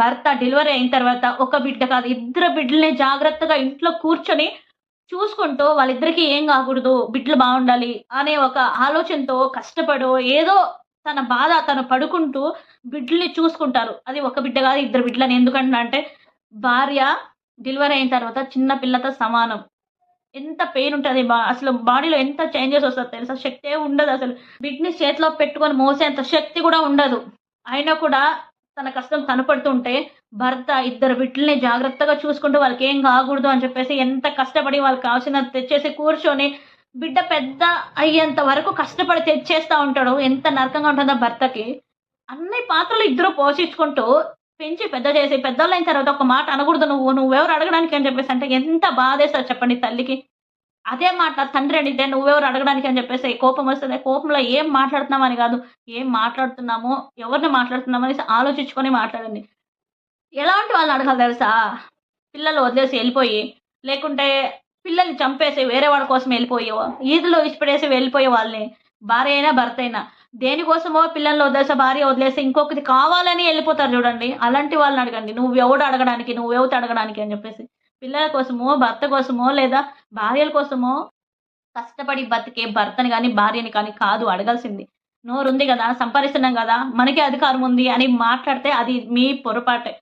భర్త డెలివరీ అయిన తర్వాత ఒక బిడ్డ కాదు ఇద్దరు బిడ్డల్ని జాగ్రత్తగా ఇంట్లో కూర్చొని చూసుకుంటూ వాళ్ళిద్దరికీ ఏం కాకూడదు బిడ్డలు బాగుండాలి అనే ఒక ఆలోచనతో కష్టపడో ఏదో తన బాధ తను పడుకుంటూ బిడ్డల్ని చూసుకుంటారు. అది ఒక బిడ్డ కాదు ఇద్దరు బిడ్డలని ఎందుకంటే అంటే భార్య డెలివరీ అయిన తర్వాత చిన్న పిల్లతో సమానం. ఎంత పెయిన్ ఉంటుంది బా అసలు బాడీలో ఎంత చేంజెస్ వస్తుంది తెలుసా? శక్తే ఉండదు అసలు. బిడ్ని చేతిలో పెట్టుకొని మోసేంత శక్తి కూడా ఉండదు. అయినా కూడా తన కష్టం కనపడుతుంటే భర్త ఇద్దరు బిడ్డల్ని జాగ్రత్తగా చూసుకుంటూ వాళ్ళకి ఏం కాకూడదు అని చెప్పేసి ఎంత కష్టపడి వాళ్ళకి కావాల్సిన తెచ్చేసి కూర్చొని బిడ్డ పెద్ద అయ్యేంత వరకు కష్టపడి తెచ్చేస్తా ఉంటాడు. ఎంత నరకంగా ఉంటుందో భర్తకి. అన్ని పాత్రలు ఇద్దరు పోషించుకుంటూ పెంచి పెద్ద చేసి పెద్దోళ్ళు అయిన తర్వాత ఒక మాట అనకూడదు నువ్వు. నువ్వెవరు అడగడానికి అని చెప్పేసి అంటే ఎంత బాధేస్తారు చెప్పండి తల్లికి. అదే మాట తండ్రి అడిగితే నువ్వెవరు అడగడానికి? అని చెప్పేసి కోపం వస్తుంది. కోపంలో ఏం మాట్లాడుతున్నామని కాదు ఏం మాట్లాడుతున్నామో ఎవరిని మాట్లాడుతున్నామో అనేసి ఆలోచించుకొని మాట్లాడండి. ఎలాంటి వాళ్ళని అడగాలి తెలుసా? పిల్లలు వదిలేసి వెళ్ళిపోయి లేకుంటే పిల్లల్ని చంపేసి వేరే వాడి కోసం వెళ్ళిపోయి ఈదులో విడిచిపెట్టేసి వెళ్ళిపోయే వాళ్ళని భార్య అయినా భర్త అయినా. దేనికోసమో పిల్లల్ని వదిలేసి భార్య వదిలేసి ఇంకొకటి కావాలని వెళ్ళిపోతారు చూడండి. అలాంటి వాళ్ళని అడగండి. నువ్వు ఎవడు అడగడానికి? నువ్వు ఎవరు అడగడానికి? అని చెప్పేసి. పిల్లల కోసమో భర్త కోసమో లేదా భార్యల కోసమో కష్టపడి బతికే భర్తని కానీ భార్యని కానీ కాదు అడగాల్సింది. నోరుంది కదా సంపాదిస్తున్నాం కదా మనకే అధికారం ఉంది అని మాట్లాడితే అది మీ పొరపాటే.